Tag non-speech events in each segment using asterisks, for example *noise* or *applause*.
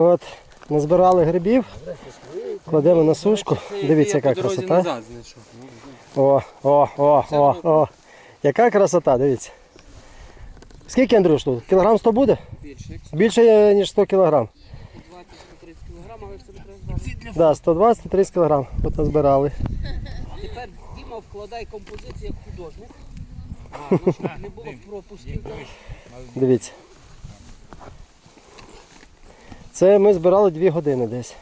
От, назбирали грибів, кладемо на сушку. Дивіться, яка красота. О, о, о, о, о. Яка красота, дивіться. Скільки, Андрюш, тут? Кілограм 100 буде? Більше, Більше, ніж 100 кілограм. 20-30 кг, але це не треба. Да, 120-30 кілограм. От назбирали. Тепер Діма вкладай композицію як художник. *laughs* А, ну, щоб не було пропусків. Дивіться. Це ми збирали 2 години десь.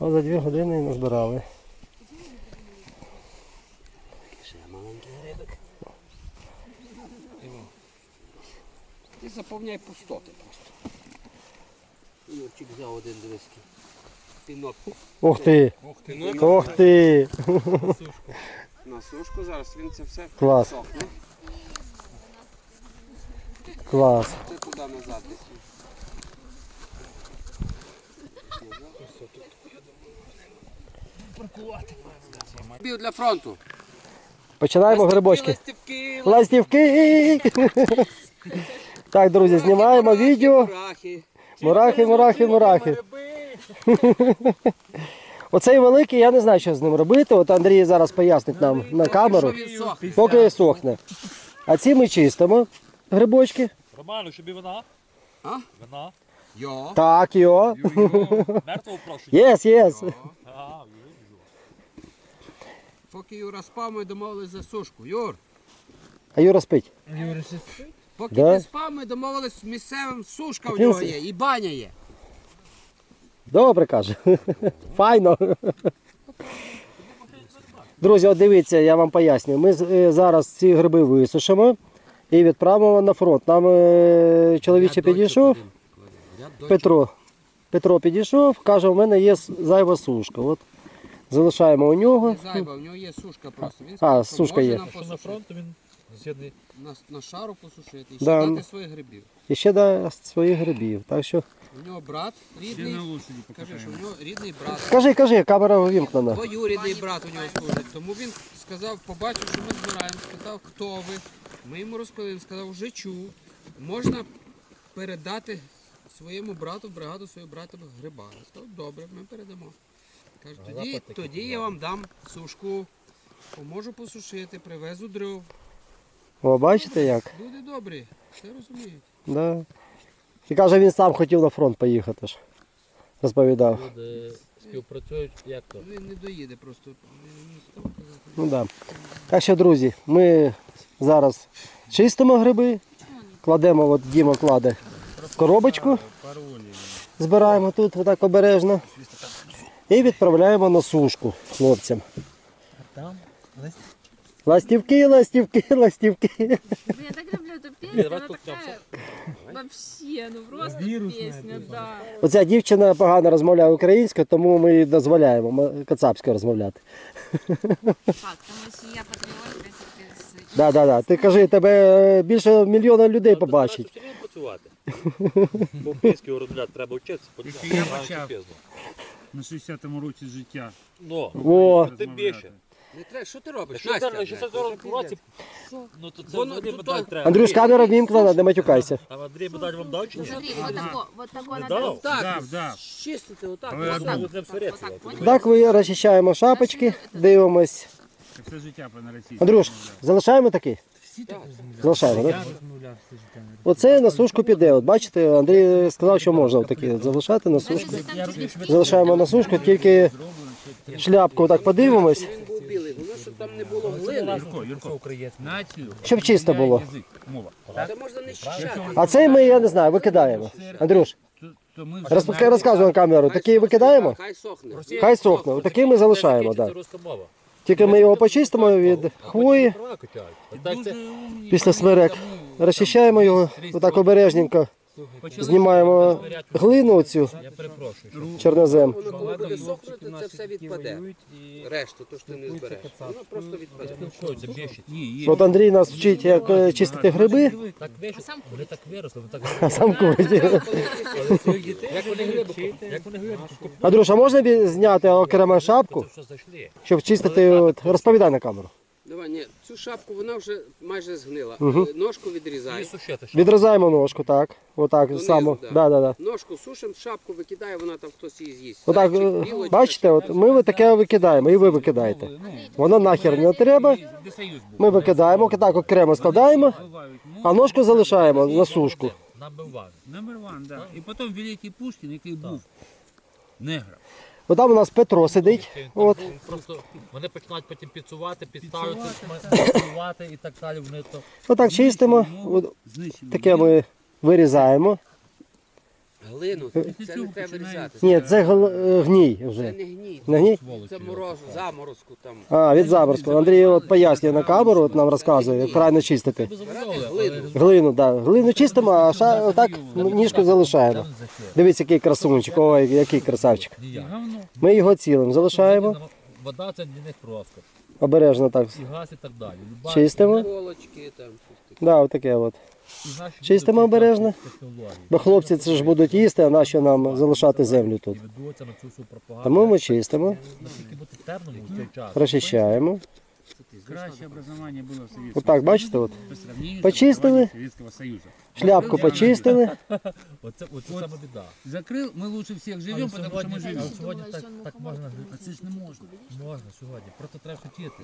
От за 2 години і назбирали. Ще маленький грибик. Ти заповняй пустоти просто. Юрчик взяв один дивиський. Пінок. Ух ти! Ух ти, ну Ух ти! *laughs* На сушку зараз він це все Клас. сохне. Клас. Це туди назад десь. Бів для фронту. Починаємо грибочки. Ластівки, Ластівки! Так, друзі, знімаємо відео. Мурахи. Мурахи, мурахи. *laughs* Оцей великий, я не знаю, що з ним робити. От Андрій зараз пояснить нам на камеру, Що він сохне. поки сохне. А ці ми чистимо грибочки. Роману, щоб і вина? А? Вина? Йо. Так, йо. *laughs* Мертвого прошу. Єс, єс. Поки Юра спав, ми домовились за сушку. Юр, А Юра спить. поки Да? ти спав, ми домовились з місцевим сушка в нього є і баня є. Добре каже. *laughs* Файно. Друзі, от дивіться, я вам поясню. Ми з- е, зараз ці гриби висушимо і відправимо на фронт. Нам е, чоловіче підійшов, Петро. Петро підійшов, каже, у мене є зайва сушка. От залишаємо у нього. Не зайба, в нього є сушка просто. Він А, сказав, що сушка може є. нам на посушити. фронт, він з'єднаний. На, на шару посушити і Да, ще ну. дати своїх грибів. І ще дасть своїх грибів. Так що. У нього брат рідний. Кажи, що в нього рідний брат. Кажи, кажи, камера вимкнена. Двоюрідний брат у нього служить. Тому він сказав, побачив, що ми збираємо, спитав, хто ви. Ми йому розповіли, він сказав, вже чув. Можна передати своєму брату в бригаду свого брата гриба. Я сказав, добре, ми передамо. Каже, тоді, тоді я вам дам сушку, поможу посушити, привезу дров. О, бачите як? Люди добрі, все розуміють. Да. І каже, він сам хотів на фронт поїхати ж. Розповідав. Люди співпрацюють, як то? Він не доїде просто. Він не став казати. Ну да. Так що, друзі, ми зараз чистимо гриби, кладемо, от Діма кладе коробочку, збираємо тут отак обережно. І відправляємо на сушку хлопцям. Ластівки, ластівки, ластівки. Я так люблю эту песню, давай она тут вообще, ну просто песня, да. Оця дівчина погано розмовляє українською, тому ми їй дозволяємо кацапською розмовляти. Так, тому що я патріотка, тільки з Да, да, да. Ти кажи, тебе е, більше мільйона людей побачить. Все рівно працювати. Бо український треба вчитися, Якщо я почав. на 60-му році життя. Ну, О, тим більше. Не треба, що ти робиш? Настя, на 60 році, ну то це Воно взагалі тут треба. Андрюш, камера вімкнена, не матюкайся. А Андрій медаль вам дав чи ні? Смотри, вот тако, вот тако Не надо. дав? Так, Дав, дав. чистити отак. Але отак. Будемо сваритися. так, понял? Так ви розчищаємо шапочки, дивимось. Я все життя на російському. Андрюш, залишаємо такий? Залишаємо, так? Оце на сушку піде. От бачите, Андрій сказав, що можна такі залишати на сушку. Залишаємо на сушку, тільки шляпку так подивимось, білий, воно щоб там не було глини. Юрко, Юрко, націю. щоб чисто було. Язик, мова. Це можна не щищати. А цей ми, я не знаю, викидаємо. Андрюш, То, то ми вже розпускай, розказуй на камеру. Такий викидаємо, Хай сохне. хай сохне. Такий ми залишаємо, Це так. руська мова. Тільки ми його почистимо від хвої, І так це після смирек. Розчищаємо його, отак обережненько. Знімаємо глину цю я перепрошую. чорнозем. Воно коли буде сохнути, це все відпаде. Решту, то що ти не збереш. Воно просто відпаде. От Андрій нас вчить, як е, чистити гриби, Так вони так виросли, вони так а сам курить. Як вони глибоко, як вони глибоко Андрюш, а можна бі- зняти окремо шапку, що зайшли? щоб чистити, от, розповідай на камеру. Давай, ні, цю шапку вона вже майже згнила. Е, Ножку ще. Відрізаємо ножку, так. Отак Донизу, само. да. Да, да, да. Ножку сушимо, шапку викидає, вона там хтось її з'їсть. Отак, Зайчик, е, білочка, бачите, от ми таке викидаємо, і ви викидаєте. Воно нахер не треба. Ми викидаємо, так окремо складаємо, а ножку залишаємо на сушку. Набивав. Номер ван, да. І потім Великий Пушкін, який був негром. От там у нас Петро сидить. От. Просто вони починають потім підсувати, підставити, підсувати і так далі. Вони то Отак чистимо. От Таке ми вирізаємо. Глину, Після це не треба різати. Ні, це гл- е, гній Це вже. не гній. Не гній? Це мороз, заморозку там. А, від заморозку. Андрій от пояснює на камеру, от нам розказує, як правильно чистити. Глину. Глину, так. Глину чистимо, а ша, отак ніжку залишаємо. Дивіться, який красунчик, ой, який красавчик. Ми його цілим залишаємо. Вода це для них розкат. Обережно так. І газ і так далі. Люба Чистимо. Колочки там. Да, отаке от. Чистимо обережно. Бо хлопці це ж будуть їсти, а нащо нам залишати землю тут? Тому ми чистимо, Наскільки бути терному в цей час. прочищаємо. Краще образування було в Совєтському Отак, бачите, от. по сравнению з Почистили. образованием Совєтського Союзу. Шляпку почистили. *laughs* Оце, оце саме біда. Закрыл, мы лучше всех живем, Але потому что сьогодні, мы живем. але сьогодні так, так можна жити. А це ж не можна. Можна сьогодні. Просто треба хотіти.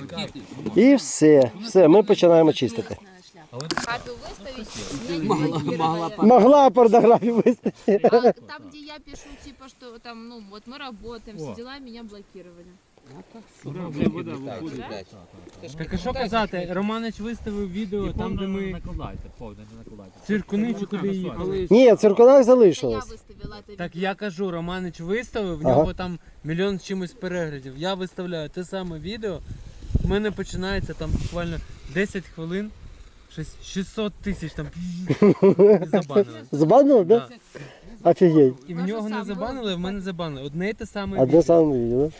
Хотіти. І все. Все, ми починаємо чистити. А ви Папе выставить, меня не блокировали. Могла порнографію виставити. А Там, где я пишу, типа, что там, ну, вот мы работаем, все дела, меня блокировали. Да, вже вода виходить. Так а що казати, Романич виставив відео там, де ми накладайте, повне не накладайте. циркуницю куди їхали. Ні, в циркулях Это я залишилось. выставила это Так видео. я кажу, Романич виставив, в Ага. нього там мільйон з чимось переглядів. Я виставляю те саме відео. В мене починається там буквально 10 хвилин. Щось 600 тисяч там *laughs* і забанили. Забанили, да? Офігеть. І в Може, нього не сам забанили, в мене забанили. Одне й те саме Одне відео. саме відео. да?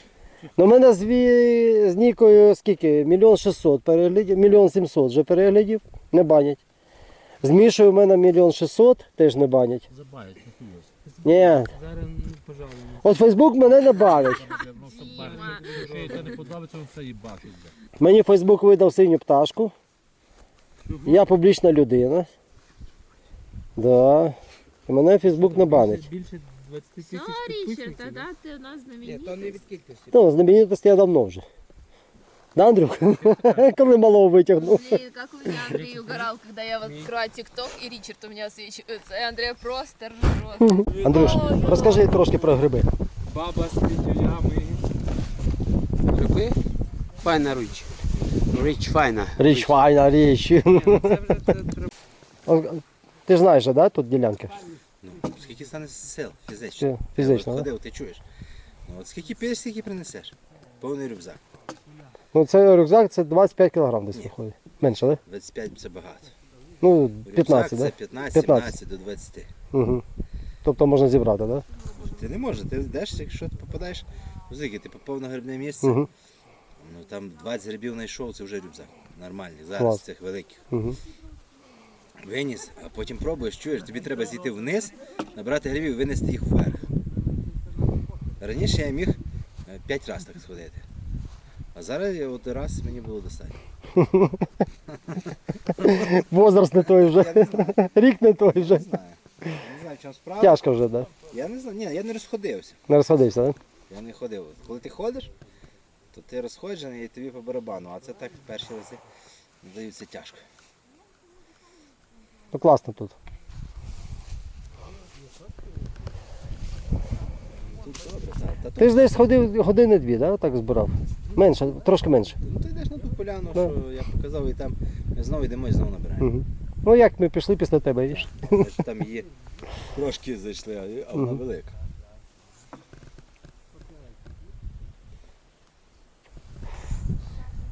Ну, у мене з, ві... з Нікою скільки? Мільйон шістсот переглядів, мільйон сімсот вже переглядів, не банять. З Мішою в мене мільйон шістсот, теж не банять. Забавить, не. Ні. Зараз, ну, пожалуй. От Фейсбук мене не банить. Щоб бачити, якщо це не подобається, він все їбашить. бля. Мені Фейсбук видав синю пташку. Я публічна людина. Да. І мене Фейсбук не банить. Більше 20 тисяч Ну, Ричард, підписників. тогда ты у нас Ні, то не від кількості. Ну, знаменитості я давно вже. Да, Андрюх? *laughs* Коли малого витягнув. Блин, как у меня Андрей угорал, когда я вот открываю ТикТок, и Ричард у меня освечивается, и Андрей просто ржет. Андрюш, розкажи трошки про гриби. Баба з петюлями. Гриби? Файна річ. Річ файна. Річ файна, річ. Це вже це треба. *laughs* О, Ти ж знаєш, да, тут ділянки? Скільки стане сил фізично? Фізично, От ходив, ти чуєш. Ну, от скільки підеш, стільки принесеш. Повний рюкзак. Ну, це рюкзак це 25 кг десь виходить. Менше, так? 25 це багато. Ну, Рюкзак 15, це так? 15, 15. 17 до 20. Угу. Тобто можна зібрати, так? Да? Ти не можеш, ти йдеш, якщо ти попадаєш, ну, скільки, ти попав на грибне місце, Угу. ну там 20 грибів знайшов, це вже рюкзак. Нормальний, зараз Клас. цих великих. Угу. Виніс, а потім пробуєш, чуєш, тобі треба зійти вниз, набрати грибів і винести їх вверх. Раніше я міг 5 разів так сходити. А зараз я от раз мені було достатньо. *laughs* Возраст не той Я вже. не знаю, Рік не той вже. не знаю. Не знаю, в чому справа. Тяжко вже, так? Да? Я не знаю, ні, я не розходився. Не розходився, так? Я не ходив. Коли ти ходиш, то ти розходжений і тобі по барабану, а це так перші рази здаються тяжко. Ну класно тут. Ти ж десь ходив години дві, да? так збирав? Менше, трошки менше. ну ти йдеш на ту поляну, Да. що я показав, і там знову йдемо і знову набираємо. Угу. Ну як ми пішли після тебе, їж? Там є трошки зайшли, а- а вона Мгм. велика.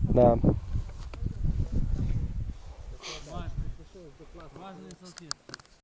Да. Nasıl atıyor?